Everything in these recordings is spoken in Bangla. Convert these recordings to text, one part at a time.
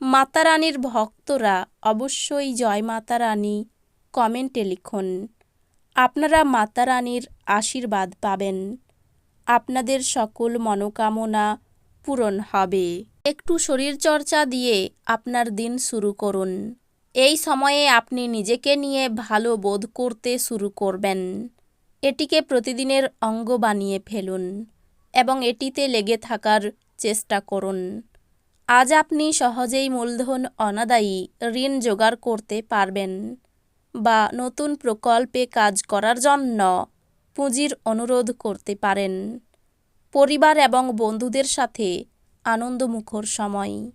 মাতা রানীর ভক্তরা অবশ্যই জয় মাতা রানী কমেন্টে লিখুন। আপনারা মাতা রানীর আশীর্বাদ পাবেন। আপনাদের সকল মনোকামনা পূরণ হবে। একটু শরীরচর্চা দিয়ে আপনার দিন শুরু করুন। এই সময়ে আপনি নিজেকে নিয়ে ভালো বোধ করতে শুরু করবেন। এটিকে প্রতিদিনের অঙ্গ বানিয়ে ফেলুন এবং এটিতে লেগে থাকার চেষ্টা করুন। আজ আপনি সহজেই মূলধন অনাদায়ী ঋণ জোগাড় করতে পারবেন বা নতুন প্রকল্পে কাজ করার জন্য পুঁজির অনুরোধ করতে পারেন। পরিবার এবং বন্ধুদের সাথে আনন্দমুখর সময়।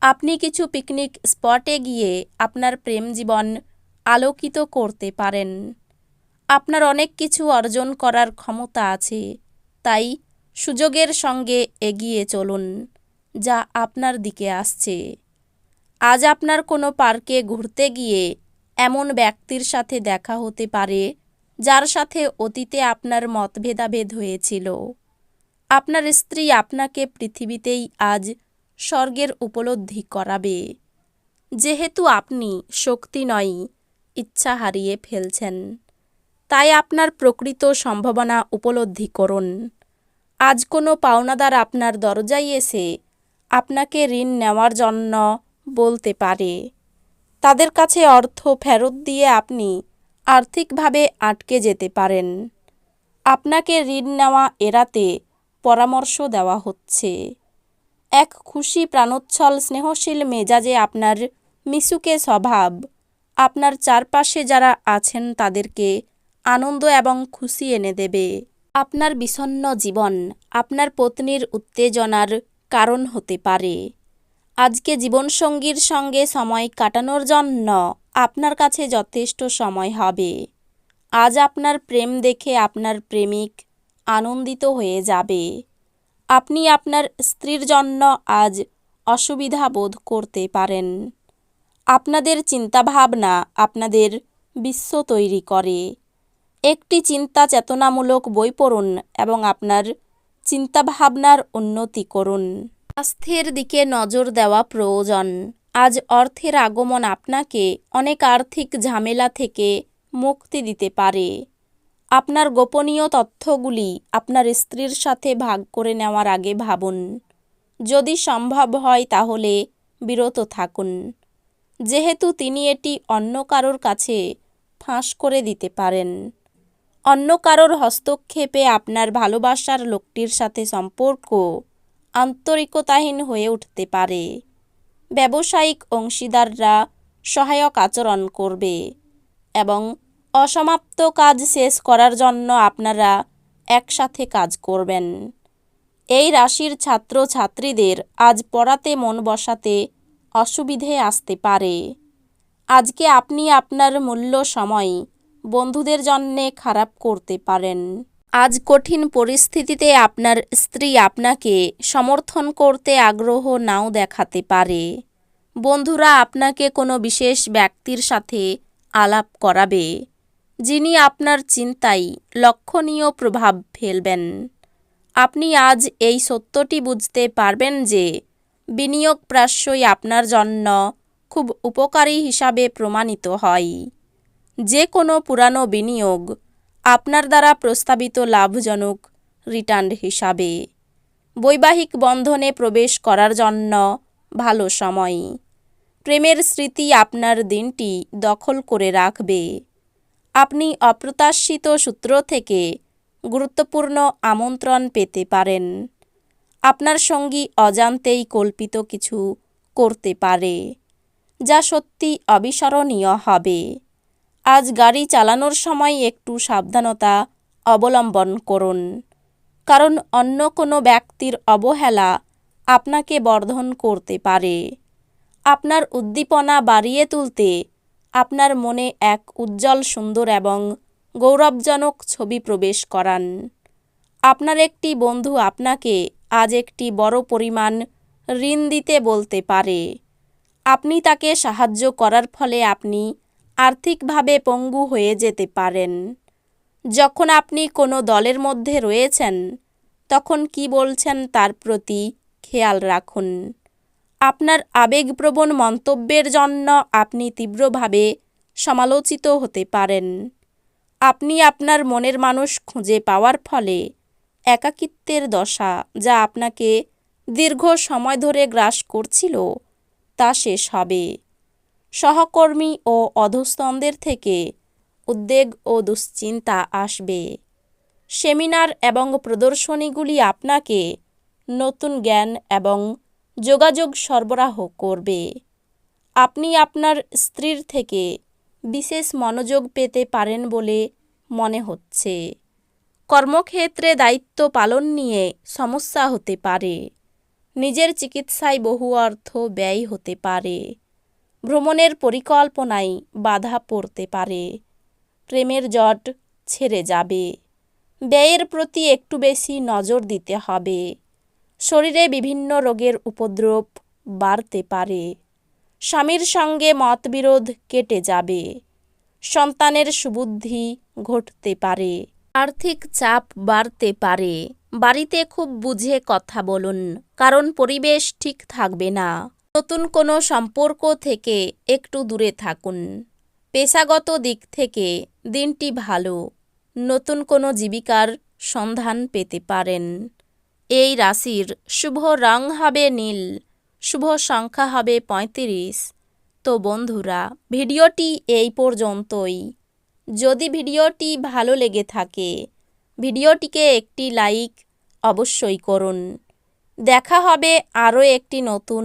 আপনি কিছু পিকনিক স্পটে গিয়ে আপনার প্রেম জীবন আলোকিত করতে পারেন। আপনার অনেক কিছু অর্জন করার ক্ষমতা আছে, তাই সুযোগের সঙ্গে এগিয়ে চলুন। যা আপনার দিকে আসছে। আজ আপনার কোনো পার্কে ঘুরতে গিয়ে এমন ব্যক্তির সাথে দেখা হতে পারে, যার সাথে অতীতে আপনার মতভেদাভেদ হয়েছিল। আপনার স্ত্রী আপনাকে পৃথিবীতেই আজ স্বর্গের উপলব্ধি করাবে। যেহেতু আপনি শক্তি নয়, ইচ্ছা হারিয়ে ফেলছেন, তাই আপনার প্রকৃত সম্ভাবনা উপলব্ধি করুন। আজ কোনো পাওনাদার আপনার দরজায় এসে আপনাকে ঋণ নেওয়ার জন্য বলতে পারে। তাদের কাছে অর্থ ফেরত দিয়ে আপনি আর্থিকভাবে আটকে যেতে পারেন। আপনাকে ঋণ নেওয়া এড়াতে পরামর্শ দেওয়া হচ্ছে। এক খুশি প্রাণোচ্ছল স্নেহশীল মেজাজে আপনার মিশুকে স্বভাব, আপনার চারপাশে যারা আছেন তাদেরকে আনন্দ এবং খুশি এনে দেবে। আপনার বিষণ্ন জীবন, আপনার পত্নীর উত্তেজনার কারণ হতে পারে। আজকে জীবনসঙ্গীর সঙ্গে সময় কাটানোর জন্য আপনার কাছে যথেষ্ট সময় হবে। আজ আপনার প্রেম দেখে আপনার প্রেমিক আনন্দিত হয়ে যাবে। আপনি আপনার স্ত্রীর জন্য আজ অসুবিধা বোধ করতে পারেন। আপনাদের চিন্তাভাবনা আপনাদের বিশ্ব তৈরি করে। একটি চিন্তা চেতনামূলক বই পড়ুন এবং আপনার চিন্তাভাবনার উন্নতি করুন। স্বাস্থ্যের দিকে নজর দেওয়া প্রয়োজন। আজ অর্থের আগমন আপনাকে অনেক আর্থিক ঝামেলা থেকে মুক্তি দিতে পারে। আপনার গোপনীয় তথ্যগুলি আপনার স্ত্রীর সাথে ভাগ করে নেওয়ার আগে ভাবুন। যদি সম্ভব হয় তাহলে বিরত থাকুন। যেহেতু তিনি এটি অন্য কারোর কাছে ফাঁস করে দিতে পারেন। অন্য কারোর হস্তক্ষেপে আপনার ভালোবাসার লোকটির সাথে সম্পর্ক আন্তরিকতাহীন হয়ে উঠতে পারে। ব্যবসায়িক অংশীদাররা সহায়ক আচরণ করবে এবং অসমাপ্ত কাজ শেষ করার জন্য আপনারা একসাথে কাজ করবেন। এই রাশির ছাত্র ছাত্রীদের আজ পড়াতে মন বসাতে অসুবিধে আসতে পারে। আজকে আপনি আপনার মূল্য সময় বন্ধুদের জন্যে খারাপ করতে পারেন। আজ কঠিন পরিস্থিতিতে আপনার স্ত্রী আপনাকে সমর্থন করতে আগ্রহ নাও দেখাতে পারে। বন্ধুরা আপনাকে কোনো বিশেষ ব্যক্তির সাথে আলাপ করাবে, যিনি আপনার চিন্তায় লক্ষণীয় প্রভাব ফেলবেন। আপনি আজ এই সত্যটি বুঝতে পারবেন যে বিনিয়োগ প্রায়শই আপনার জন্য খুব উপকারী হিসাবে প্রমাণিত হয়। যে কোনো পুরানো বিনিয়োগ আপনার দ্বারা প্রস্তাবিত লাভজনক রিটার্ন হিসাবে। বৈবাহিক বন্ধনে প্রবেশ করার জন্য ভালো সময়। প্রেমের স্মৃতি আপনার দিনটি দখল করে রাখবে। আপনি অপ্রত্যাশিত সূত্র থেকে গুরুত্বপূর্ণ আমন্ত্রণ পেতে পারেন। আপনার সঙ্গী অজান্তেই কল্পিত কিছু করতে পারে, যা সত্যি অবিস্মরণীয় হবে। আজ গাড়ি চালানোর সময় একটু সাবধানতা অবলম্বন করুন। কারণ অন্য কোনো ব্যক্তির অবহেলা আপনাকে বর্ধন করতে পারে। আপনার উদ্দীপনা বাড়িয়ে তুলতে আপনার মনে এক উজ্জ্বল, সুন্দর এবং গৌরবজনক ছবি প্রবেশ করান। আপনার একটি বন্ধু আপনাকে আজ একটি বড় পরিমাণ ঋণ দিতে বলতে পারে। আপনি তাকে সাহায্য করার ফলে আপনি আর্থিকভাবে পঙ্গু হয়ে যেতে পারেন। যখন আপনি কোনো দলের মধ্যে রয়েছেন, তখন কি বলছেন তার প্রতি খেয়াল রাখুন। আপনার আবেগপ্রবণ মন্তব্যের জন্য আপনি তীব্রভাবে সমালোচিত হতে পারেন। আপনি আপনার মনের মানুষ খুঁজে পাওয়ার ফলে একাকিত্বের দশা যা আপনাকে দীর্ঘ সময় ধরে গ্রাস করছিল তা শেষ হবে। সহকর্মী ও অধস্তনদের থেকে উদ্বেগ ও দুশ্চিন্তা আসবে। সেমিনার এবং প্রদর্শনীগুলি আপনাকে নতুন জ্ঞান এবং যোগাযোগ সরবরাহ করবে। আপনি আপনার স্ত্রীর থেকে বিশেষ মনোযোগ পেতে পারেন বলে মনে হচ্ছে। কর্মক্ষেত্রে দায়িত্ব পালন নিয়ে সমস্যা হতে পারে। নিজের চিকিৎসায় বহু অর্থ ব্যয় হতে পারে। ভ্রমণের পরিকল্পনায় বাধা পড়তে পারে। প্রেমের জট ছেড়ে যাবে। ব্যয়ের প্রতি একটু বেশি নজর দিতে হবে। শরীরে বিভিন্ন রোগের উপদ্রব বাড়তে পারে। স্বামীর সঙ্গে মতবিরোধ কেটে যাবে। সন্তানের সুবুদ্ধি ঘটতে পারে। আর্থিক চাপ বাড়তে পারে। বাড়িতে খুব বুঝে কথা বলুন, কারণ পরিবেশ ঠিক থাকবে না। নতুন কোনো সম্পর্ক থেকে একটু দূরে থাকুন। পেশাগত দিক থেকে দিনটি ভালো, নতুন কোনো জীবিকার সন্ধান পেতে পারেন। এই রাশির শুভ রং হবে নীল, শুভ সংখ্যা হবে পঁয়ত্রিশ। তো বন্ধুরা, ভিডিওটি এই পর্যন্তই। যদি ভিডিওটি ভালো লেগে থাকে, ভিডিওটিকে একটি লাইক অবশ্যই করুন। দেখা হবে আরও একটি নতুন